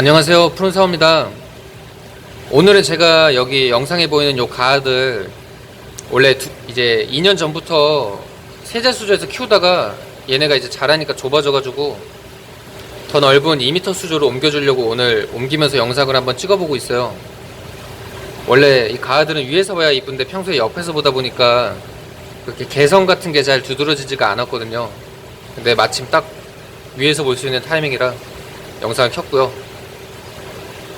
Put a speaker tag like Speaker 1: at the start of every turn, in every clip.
Speaker 1: 안녕하세요. 푸른사오입니다. 오늘은 제가 여기 영상에 보이는 요 가들 원래 두- 이제 2년 전부터 세자 수조에서 키우다가 얘네가 이제 자라니까 좁아져 가지고 더 넓은 2m 수조로 옮겨주려고 오늘 옮기면서 영상을 한번 찍어보고 있어요. 원래 이 가들은 위에서 봐야 이쁜데 평소에 옆에서 보다 보니까 그렇게 개성 같은 게 잘 두드러지지가 않았거든요. 근데 마침 딱 위에서 볼 수 있는 타이밍이라 영상을 켰고요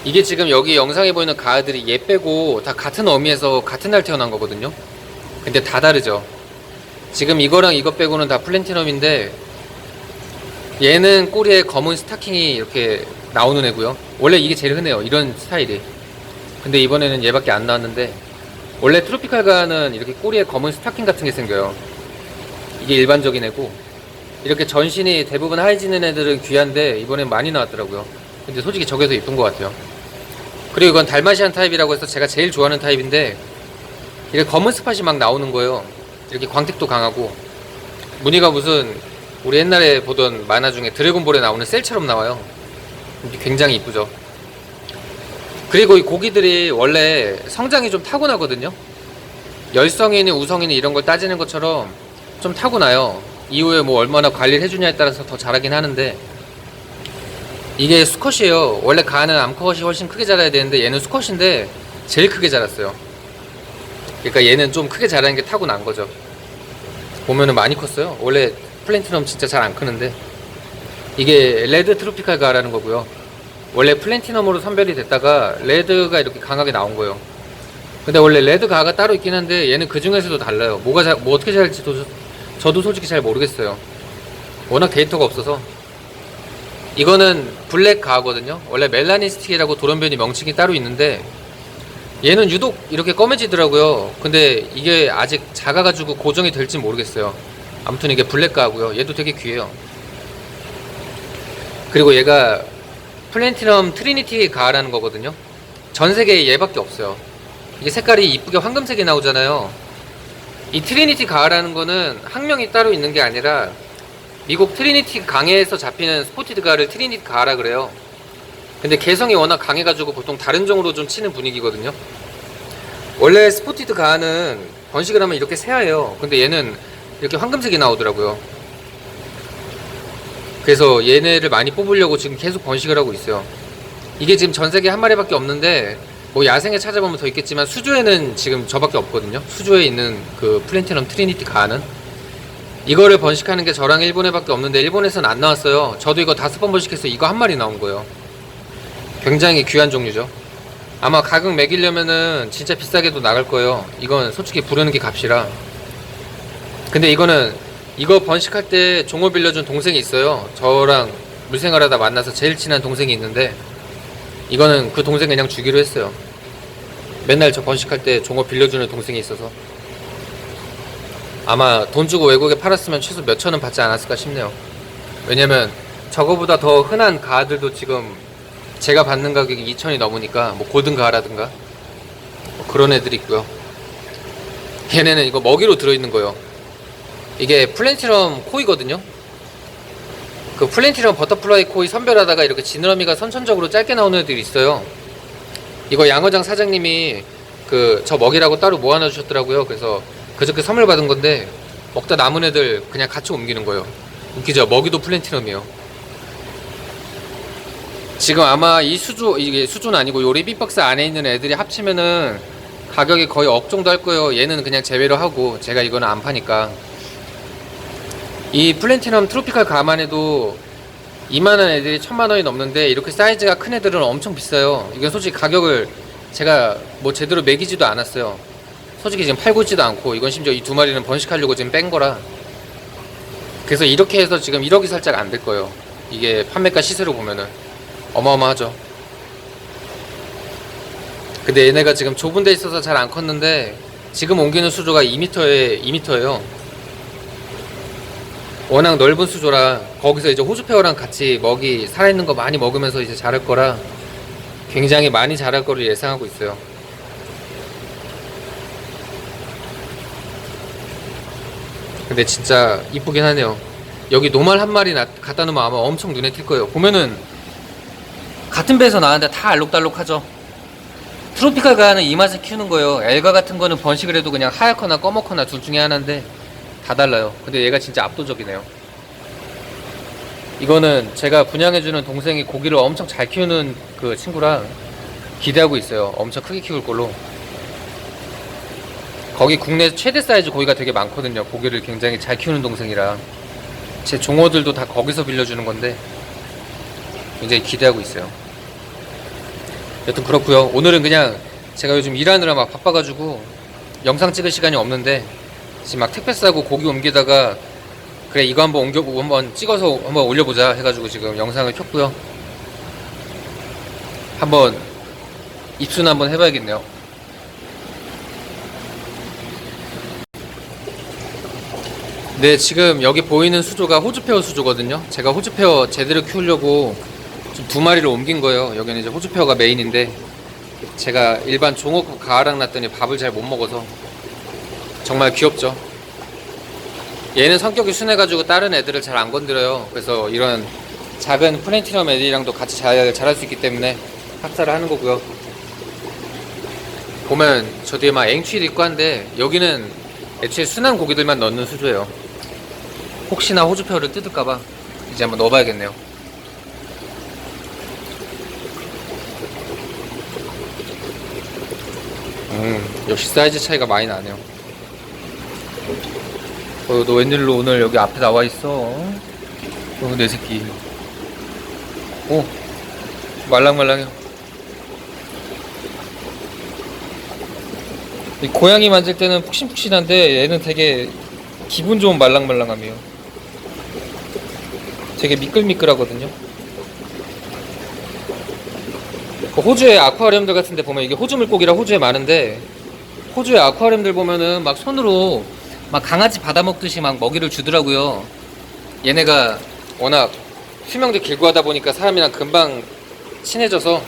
Speaker 1: 이게 지금 여기 영상에 보이는 가을들이 얘 빼고 다 같은 어미에서 같은 날 태어난 거거든요. 근데 다 다르죠. 지금 이거랑 이거 빼고는 다 플랜티넘인데 얘는 꼬리에 검은 스타킹이 이렇게 나오는 애고요. 원래 이게 제일 흔해요. 이런 스타일이. 근데 이번에는 얘밖에 안 나왔는데 원래 트로피칼 가는 이렇게 꼬리에 검은 스타킹 같은 게 생겨요. 이게 일반적인 애고 이렇게 전신이 대부분 하얘지는 애들은 귀한데 이번엔 많이 나왔더라고요. 근데 솔직히 저게 더 이쁜 것 같아요. 그리고 이건 달마시안 타입이라고 해서 제가 제일 좋아하는 타입인데 이렇게 검은 스팟이 막 나오는 거예요. 이렇게 광택도 강하고 무늬가 무슨 우리 옛날에 보던 만화 중에 드래곤볼에 나오는 셀처럼 나와요. 굉장히 이쁘죠. 그리고 이 고기들이 원래 성장이 좀 타고나거든요. 열성이니 우성이니 이런 걸 따지는 것처럼 좀 타고나요. 이후에 뭐 얼마나 관리를 해주냐에 따라서 더 자라긴 하는데 이게 수컷이에요. 원래 가는 암컷이 훨씬 크게 자라야 되는데 얘는 수컷인데 제일 크게 자랐어요. 그러니까 얘는 좀 크게 자라는 게 타고난 거죠. 보면은 많이 컸어요. 원래 플랜티넘 진짜 잘 안 크는데 이게 레드 트로피칼 가라는 거고요. 원래 플랜티넘으로 선별이 됐다가 레드가 이렇게 강하게 나온 거예요. 근데 원래 레드 가가 따로 있긴 한데 얘는 그 중에서도 달라요. 뭐가 자, 뭐 어떻게 자랄지 도, 저도 솔직히 잘 모르겠어요. 워낙 데이터가 없어서 이거는 블랙 가거든요. 원래 멜라니스틱이라고 돌연변이 명칭이 따로 있는데 얘는 유독 이렇게 검해지더라고요. 근데 이게 아직 작아가지고 고정이 될지 모르겠어요. 아무튼 이게 블랙 가고요. 얘도 되게 귀해요. 그리고 얘가 플랜티넘 트리니티 가라는 거거든요. 전 세계에 얘밖에 없어요. 이게 색깔이 이쁘게 황금색이 나오잖아요. 이 트리니티 가라는 거는 학명이 따로 있는 게 아니라 미국 트리니티 강에서 잡히는 스포티드 가를 트리니티 가라 그래요. 근데 개성이 워낙 강해가지고 보통 다른 종으로 좀 치는 분위기거든요. 원래 스포티드 가는 번식을 하면 이렇게 새하예요. 근데 얘는 이렇게 황금색이 나오더라고요. 그래서 얘네를 많이 뽑으려고 지금 계속 번식을 하고 있어요. 이게 지금 전 세계 한 마리밖에 없는데 뭐 야생에 찾아보면 더 있겠지만 수조에는 지금 저밖에 없거든요. 수조에 있는 그 플랜티넘 트리니티 가는 이거를 번식하는 게 저랑 일본에밖에 없는데 일본에서는 안 나왔어요. 저도 이거 다섯 번 번식해서 이거 한 마리 나온 거예요. 굉장히 귀한 종류죠. 아마 가격 매기려면은 진짜 비싸게도 나갈 거예요. 이건 솔직히 부르는 게 값이라. 근데 이거는 이거 번식할 때 종을 빌려준 동생이 있어요. 저랑 물생활하다 만나서 제일 친한 동생이 있는데 이거는 그 동생 그냥 주기로 했어요. 맨날 저 번식할 때 종을 빌려주는 동생이 있어서 아마 돈 주고 외국에 팔았으면 최소 몇 천 원 받지 않았을까 싶네요. 왜냐면 저거보다 더 흔한 가들도 지금 제가 받는 가격이 2천이 넘으니까 뭐 골든 가라든가 뭐 그런 애들이 있고요. 얘네는 이거 먹이로 들어있는 거예요. 이게 플랜티넘 코이거든요. 그 플랜티넘 버터플라이 코이 선별하다가 이렇게 지느러미가 선천적으로 짧게 나오는 애들이 있어요. 이거 양어장 사장님이 그 저 먹이라고 따로 모아놔 주셨더라고요. 그래서 그저께 선물 받은 건데 먹다 남은 애들 그냥 같이 옮기는 거예요. 웃기죠? 먹이도 플랜티넘이에요. 지금 아마 이 수조 이게 수조는 아니고 요 리비박스 안에 있는 애들이 합치면은 가격이 거의 억 정도 할 거예요. 얘는 그냥 제외로 하고 제가 이거는 안 파니까 이 플랜티넘 트로피칼 가만 해도 이만한 애들이 천만 원이 넘는데 이렇게 사이즈가 큰 애들은 엄청 비싸요. 이건 솔직히 가격을 제가 뭐 제대로 매기지도 않았어요. 솔직히 지금 팔고 있지도 않고 이건 심지어 이 두 마리는 번식하려고 지금 뺀 거라. 그래서 이렇게 해서 지금 1억이 살짝 안 될 거예요. 이게 판매가 시세로 보면은 어마어마하죠. 근데 얘네가 지금 좁은 데 있어서 잘 안 컸는데 지금 옮기는 수조가 2m에 2m예요. 워낙 넓은 수조라 거기서 이제 호주페어랑 같이 먹이 살아있는 거 많이 먹으면서 이제 자랄 거라 굉장히 많이 자랄 거를 예상하고 있어요. 근데 진짜 이쁘긴 하네요. 여기 노말 한 마리 나- 갖다 놓으면 아마 엄청 눈에 띌 거예요. 보면은 같은 배에서 나왔는데 다 알록달록하죠. 트로피칼 가는 이 맛을 키우는 거예요. 엘가 같은 거는 번식을 해도 그냥 하얗거나 검었거나 둘 중에 하나인데 다 달라요. 근데 얘가 진짜 압도적이네요. 이거는 제가 분양해주는 동생이 고기를 엄청 잘 키우는 그 친구라 기대하고 있어요. 엄청 크게 키울 걸로. 거기 국내 최대 사이즈 고기가 되게 많거든요. 고기를 굉장히 잘 키우는 동생이라. 제 종어들도 다 거기서 빌려주는 건데 굉장히 기대하고 있어요. 여튼 그렇고요. 오늘은 그냥 제가 요즘 일하느라 막 바빠가지고 영상 찍을 시간이 없는데 지금 막 택배 싸고 고기 옮기다가 그래 이거 한번 옮겨보고 한번 찍어서 한번 올려보자 해가지고 지금 영상을 켰고요. 한번 입순 한번 해봐야겠네요. 네, 지금 여기 보이는 수조가 호주페어 수조거든요. 제가 호주페어 제대로 키우려고 좀 두 마리를 옮긴 거예요. 여기는 이제 호주페어가 메인인데 제가 일반 종어국 가아랑 놨더니 밥을 잘 못 먹어서 정말 귀엽죠. 얘는 성격이 순해가지고 다른 애들을 잘 안 건드려요. 그래서 이런 작은 플랜티넘 애들이랑도 같이 잘 자랄 수 있기 때문에 학살을 하는 거고요. 보면 저 뒤에 막 앵취도 있고 한데 여기는 애초에 순한 고기들만 넣는 수조예요. 혹시나 호주표를 뜯을까봐 이제 한번 넣어봐야겠네요. 음, 역시 사이즈 차이가 많이 나네요. 어, 너 웬일로 오늘 여기 앞에 나와 있어? 어, 내 새끼. 오, 말랑말랑해. 이 고양이 만질 때는 푹신푹신한데 얘는 되게 기분 좋은 말랑말랑함이에요. 되게 미끌미끌하거든요. 그 호주의 아쿠아리움들 같은 데 보면 이게 호주 물고기라 호주에 많은데 호주의 아쿠아리움들 보면은 막 손으로 막 강아지 받아먹듯이 막 먹이를 주더라고요. 얘네가 워낙 수명도 길고 하다 보니까 사람이랑 금방 친해져서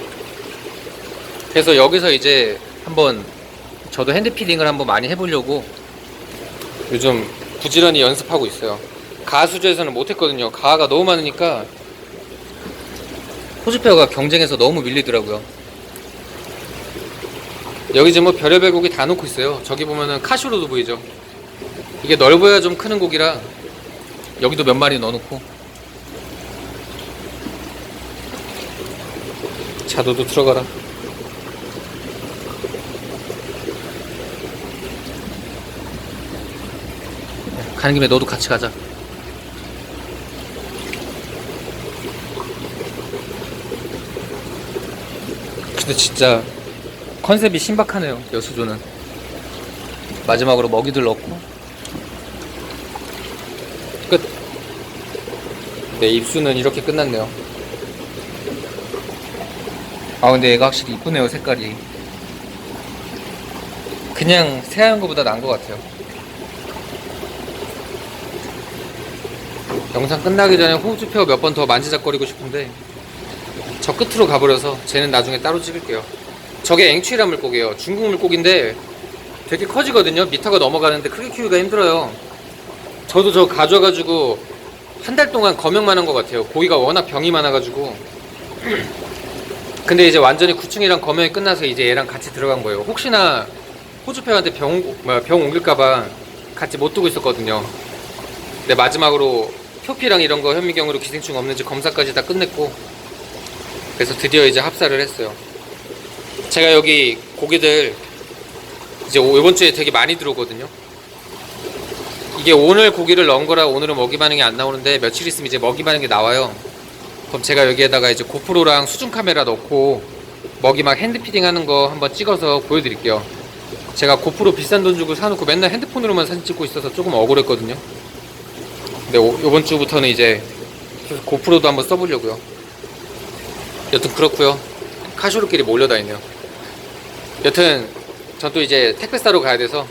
Speaker 1: 그래서 여기서 이제 한번 저도 핸드피딩을 한번 많이 해보려고 요즘 부지런히 연습하고 있어요. 가수제에서는 못했거든요. 가가 너무 많으니까 호주페어가 경쟁에서 너무 밀리더라고요. 여기 지금 뭐 별의별 고기 다 놓고 있어요. 저기 보면은 카슈로도 보이죠. 이게 넓어야 좀 크는 고기라 여기도 몇 마리 넣어놓고 자 너도 들어가라. 가는 김에 너도 같이 가자. 근데 진짜 컨셉이 신박하네요. 여수조는 마지막으로 먹이들 넣고 끝. 네 입수는 이렇게 끝났네요. 아 근데 얘가 확실히 이쁘네요 색깔이. 그냥 새하얀 거보다 나은 것 같아요. 영상 끝나기 전에 호주표 몇 번 더 만지작거리고 싶은데 저 끝으로 가버려서 쟤는 나중에 따로 찍을게요. 저게 앵취란 물고기예요. 중국 물고기인데 되게 커지거든요. 미터가 넘어가는데 크게 키우기가 힘들어요. 저도 저 가져가지고 한 달 동안 검역만 한 것 같아요. 고기가 워낙 병이 많아가지고. 근데 이제 완전히 구충이랑 검역이 끝나서 이제 얘랑 같이 들어간 거예요. 혹시나 호주표한테 병, 병 옮길까봐 같이 못 두고 있었거든요. 근데 마지막으로 표피랑 이런 거 현미경으로 기생충 없는지 검사까지 다 끝냈고 그래서 드디어 이제 합사를 했어요. 제가 여기 고기들 이제 오- 이번 주에 되게 많이 들어오거든요. 이게 오늘 고기를 넣은 거라 오늘은 먹이 반응이 안 나오는데 며칠 있으면 이제 먹이 반응이 나와요. 그럼 제가 여기에다가 이제 고프로랑 수중 카메라 넣고 먹이 막 핸드피딩 하는 거 한번 찍어서 보여드릴게요. 제가 고프로 비싼 돈 주고 사놓고 맨날 핸드폰으로만 사진 찍고 있어서 조금 억울했거든요. 근데 오- 이번 주부터는 이제 고프로도 한번 써보려고요. 여튼 그렇고요. 카쇼루끼리 몰려다니네요. 여튼 전 또 이제 택배 싸러 가야 돼서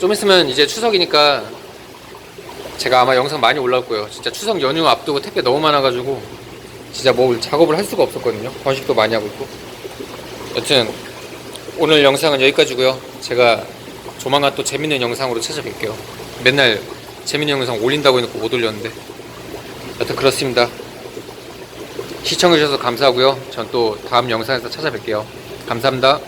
Speaker 1: 좀 있으면 이제 추석이니까 제가 아마 영상 많이 올라올 거예요. 진짜 추석 연휴 앞두고 택배 너무 많아가지고 진짜 뭐 작업을 할 수가 없었거든요. 번식도 많이 하고 있고. 여튼 오늘 영상은 여기까지고요. 제가 조만간 또 재밌는 영상으로 찾아뵐게요. 맨날 재밌는 영상 올린다고 해놓고 못 올렸는데. 여튼 그렇습니다. 시청해주셔서 감사하고요. 전 또 다음 영상에서 찾아뵐게요. 감사합니다.